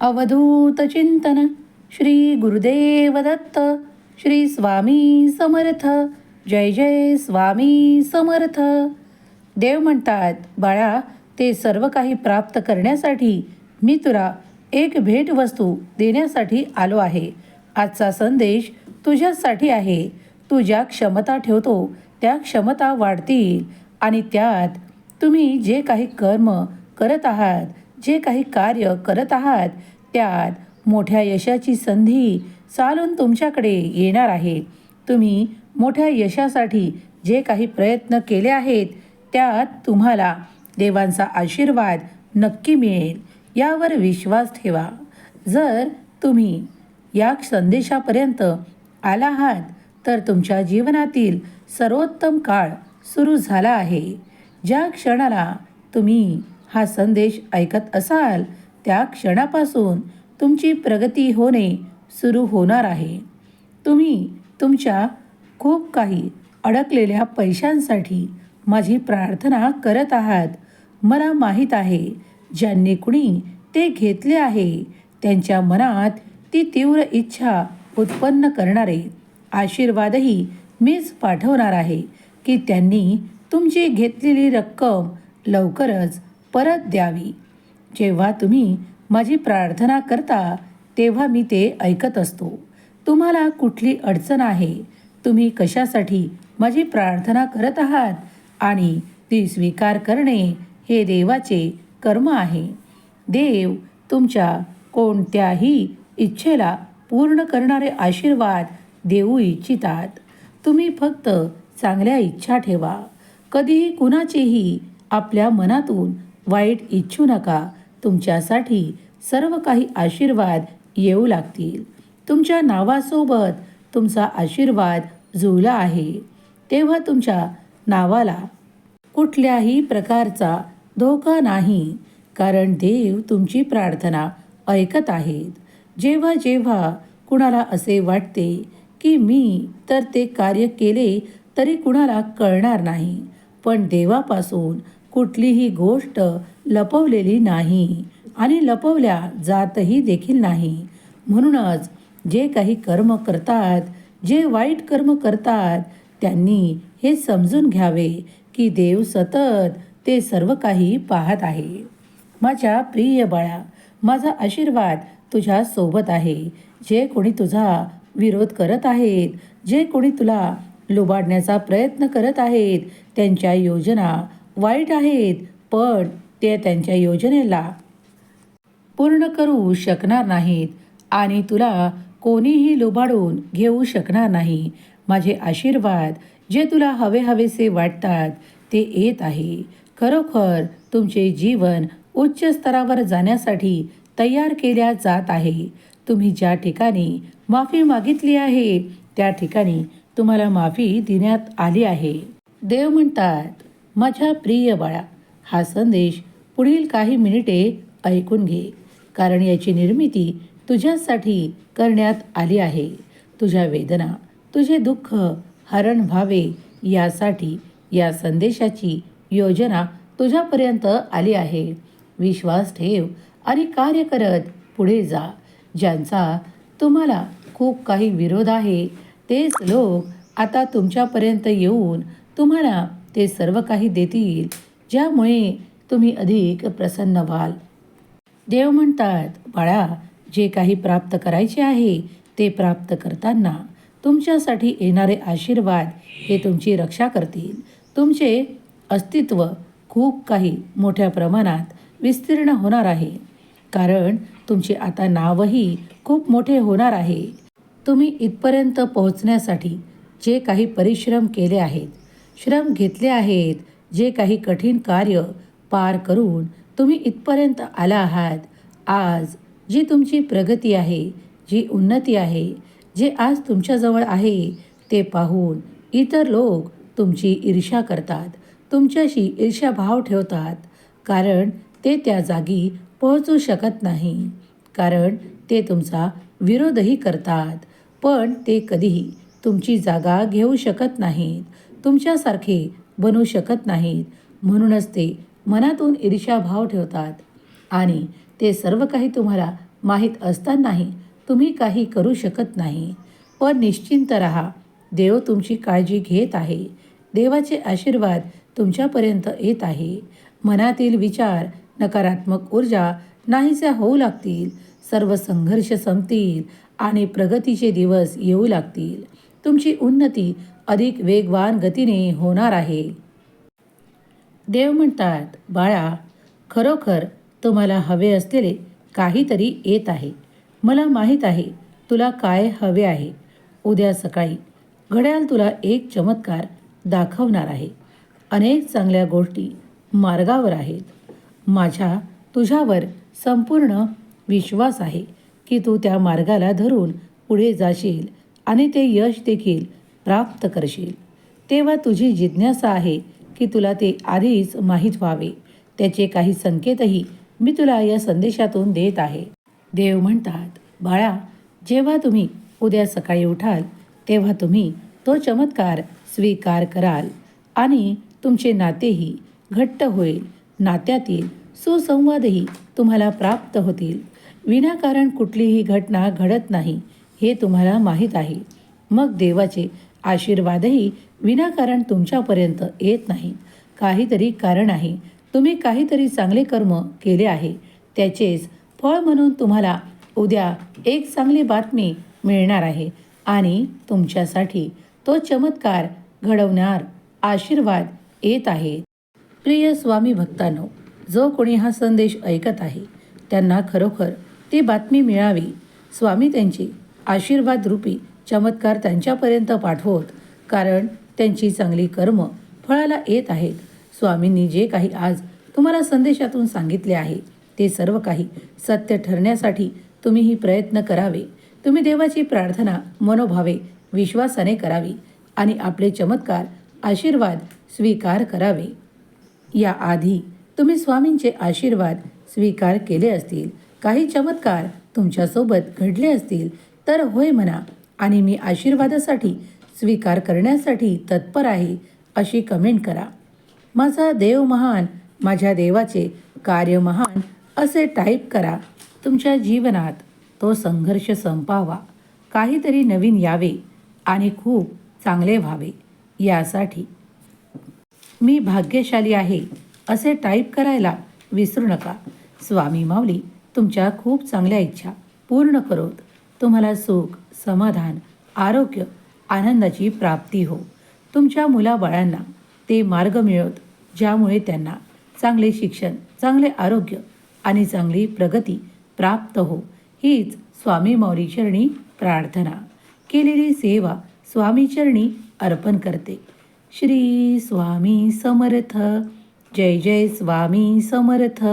अवधूत चिंतन श्री गुरुदेव दत्त श्री स्वामी समर्थ जय जय स्वामी समर्थ. देव म्हणतात बाळा ते सर्व काही प्राप्त करण्यासाठी मी तुला एक भेटवस्तू देण्यासाठी आलो आहे. आजचा संदेश तुझ्यासाठी आहे. तू ज्या क्षमता ठेवतो त्या क्षमता वाढतील आणि त्यात तुम्ही जे काही कर्म करत आहात जे काही कार्य करत आहात त्यात मोठ्या यशाची संधी चालून तुमच्याकडे येणार आहे. तुम्ही मोठ्या यशासाठी जे काही प्रयत्न केले आहेत त्यात तुम्हाला देवांचा आशीर्वाद नक्की मिळेल. यावर विश्वास ठेवा. जर तुम्ही या संदेशापर्यंत आला आहात तर तुमच्या जीवनातील सर्वोत्तम काळ सुरू झाला आहे. ज्या क्षणाला तुम्ही हा संदेश ऐकत असाल त्या क्षणापासून तुमची प्रगती होणे सुरू होणार आहे. तुम्ही तुमच्या खूप काही अडकलेल्या पैशांसाठी माझी प्रार्थना करत आहात. मला माहीत आहे ज्यांनी कुणी ते घेतले आहे त्यांच्या मनात ती तीव्र इच्छा उत्पन्न करणारे. आशीर्वादही मीच पाठवणार आहे की त्यांनी तुमची घेतलेली रक्कम लवकरच परत द्यावी. जेव्हा तुम्ही माझी प्रार्थना करता तेव्हा मी ते ऐकत असतो. तुम्हाला कुठली अडचण आहे तुम्ही कशासाठी माझी प्रार्थना करत आहात आणि ती स्वीकार करणे हे देवाचे कर्म आहे. देव तुमच्या कोणत्याही इच्छेला पूर्ण करणारे आशीर्वाद देऊ इच्छितात. तुम्ही फक्त चांगल्या इच्छा ठेवा. कधीही कुणाचेही आपल्या मनातून वाईट इच्छू नका. तुमच्यासाठी सर्व काही आशीर्वाद येऊ लागतील. तुमच्या नावासोबत तुमचा आशीर्वाद जुळला आहे. तेव्हा तुमच्या नावाला कुठल्याही प्रकारचा धोका नाही कारण देव तुमची प्रार्थना ऐकत आहेत. जेव्हा जेव्हा कुणाला असे वाटते की मी तर ते कार्य केले तरी कुणाला कळणार नाही पण देवापासून कुठलीही गोष्ट लपवलेली नाही आणि लपवल्या जातही देखील नाही. म्हणूनच जे काही कर्म करतात जे वाईट कर्म करतात त्यांनी हे समजून घ्यावे की देव सतत ते सर्व काही पाहत आहे. माझ्या प्रिय बाळा माझा आशीर्वाद तुझ्या सोबत आहे. जे कोणी तुझा विरोध करत आहेत जे कोणी तुला लुबाडण्याचा प्रयत्न करत आहेत त्यांच्या योजना वाईट आहेत पण ते त्यांच्या योजनेला पूर्ण करू शकणार नाहीत आणि तुला कोणीही लुबाडून घेऊ शकणार नाही. माझे आशीर्वाद जे तुला हवे हवेसे वाटतात ते येत आहे. खरोखर तुमचे जीवन उच्च स्तरावर जाण्यासाठी तयार केल्या जात आहे. तुम्ही ज्या ठिकाणी माफी मागितली आहे त्या ठिकाणी तुम्हाला माफी देण्यात आली आहे. देव म्हणतात माझ्या प्रिय बाळा हा संदेश पुढील काही मिनिटे ऐकून घे. कारण याची निर्मिती तुझ्यासाठी करण्यात आली आहे. तुझ्या वेदना तुझे दुःख हरण व्हावे यासाठी या संदेशाची योजना तुझ्यापर्यंत आली आहे. विश्वास ठेव आणि कार्य करत पुढे जा. ज्यांचा तुम्हाला खूप काही विरोध आहे तेच लोक आता तुमच्यापर्यंत येऊन तुम्हाला ते सर्व काही देतील ज्यामुळे तुम्ही अधिक प्रसन्न व्हाल. देव म्हणतात बाळा जे काही प्राप्त करायचे आहे ते प्राप्त करताना तुमच्यासाठी येणारे आशीर्वाद हे तुमची रक्षा करतील. तुमचे अस्तित्व खूप काही मोठ्या प्रमाणात विस्तीर्ण होणार आहे. कारण तुमचे आता नावही खूप मोठे होणार आहे. तुम्ही इथपर्यंत पोहोचण्यासाठी जे काही परिश्रम केले आहेत श्रम घेतले आहेत. जे काही कठीण कार्य पार करून तुम्ही इथपर्यंत आला आहात. आज जी तुमची प्रगती आहे जी उन्नती आहे जे आज तुमच्याजवळ आहे ते पाहून इतर लोक तुमची ईर्ष्या करतात. तुमच्याशी ईर्ष्याभाव ठेवतात. कारण ते त्या जागी पोहोचू शकत नाही. कारण ते तुमचा विरोधही करतात. पण ते कधीही तुमची जागा घेऊ शकत नाहीत. तुमच्यासारखे बनू शकत नाहीत. म्हणूनच ते मनातून ईर्ष्याभाव ठेवतात. आणि ते सर्व काही तुम्हाला माहीत असतानाही तुम्ही काही करू शकत नाही. पण निश्चिंत राहा. देव तुमची काळजी घेत आहे. देवाचे आशीर्वाद तुमच्यापर्यंत येत आहे. मनातील विचार नकारात्मक ऊर्जा नाहीशा होऊ लागतील. सर्व संघर्ष संपतील आणि प्रगतीचे दिवस येऊ लागतील. तुमची उन्नती अधिक वेगवान गतीने होणार आहे. देव म्हणतात बाळा खरोखर तुम्हाला हवे असलेले काहीतरी येत आहे. मला माहीत आहे तुला काय हवे आहे. उद्या सकाळी घड्याळ तुला एक चमत्कार दाखवणार आहे. अनेक चांगल्या गोष्टी मार्गावर आहेत. माझ्या तुझ्यावर संपूर्ण विश्वास आहे की तू त्या मार्गाला धरून पुढे जाशील आणि ते यश देखील प्राप्त करशील. तेव्हा तुझी जिज्ञासा आहे की तुला ते आधीच माहीत व्हावे. त्याचे काही संकेतही मी तुला या संदेशातून देत आहे. देव म्हणतात बाळा जेव्हा तुम्ही उद्या सकाळी उठाल तेव्हा तुम्ही तो चमत्कार स्वीकार कराल आणि तुमचे नातेही घट्ट होईल. नात्यातील सुसंवादही तुम्हाला प्राप्त होतील. विनाकारण कुठलीही घटना घडत नाही हे तुम्हाला माहीत आहे. मग देवाचे आशीर्वादही विनाकारण तुमच्यापर्यंत येत नाही. काहीतरी कारण आहे. तुम्ही काहीतरी चांगले कर्म केले आहे. त्याचेच फळ म्हणून तुम्हाला उद्या एक चांगली बातमी मिळणार आहे आणि तुमच्यासाठी तो चमत्कार घडवणार आशीर्वाद येत आहे. प्रिय स्वामी भक्तांनो जो कोणी हा संदेश ऐकत आहे त्यांना खरोखर ती बातमी मिळावी. स्वामी त्यांची आशीर्वाद रूपी चमत्कार त्यांच्यापर्यंत पाठवत कारण त्यांची चांगली कर्म फळाला येत आहेत. स्वामींनी जे काही आज तुम्हाला संदेशातून सांगितले आहे ते सर्व काही सत्य ठरण्यासाठी तुम्हीही प्रयत्न करावे. तुम्ही देवाची प्रार्थना मनोभावे विश्वासाने करावी आणि आपले चमत्कार आशीर्वाद स्वीकार करावे. याआधी तुम्ही स्वामींचे आशीर्वाद स्वीकार केले असतील काही चमत्कार तुमच्यासोबत घडले असतील तर होय म्हणा आणि मी आशीर्वादासाठी स्वीकार करण्यासाठी तत्पर आहे अशी कमेंट करा. माझा देव महान माझ्या देवाचे कार्य महान असे टाईप करा. तुमच्या जीवनात तो संघर्ष संपावा. काहीतरी नवीन यावे आणि खूप चांगले व्हावे. यासाठी मी भाग्यशाली आहे असे टाईप करायला विसरू नका. स्वामी माऊली तुमच्या खूप चांगल्या इच्छा पूर्ण करोत. तुम्हाला सुख समाधान आरोग्य आनंदाची प्राप्ती हो. तुमच्या मुलाबाळांना ते मार्ग मिळवत ज्यामुळे त्यांना चांगले शिक्षण चांगले आरोग्य आणि चांगली प्रगती प्राप्त हो. हीच स्वामी मौलीचरणी प्रार्थना. केलेली सेवा स्वामीचरणी अर्पण करते. श्री स्वामी समर्थ. जय जय स्वामी समर्थ.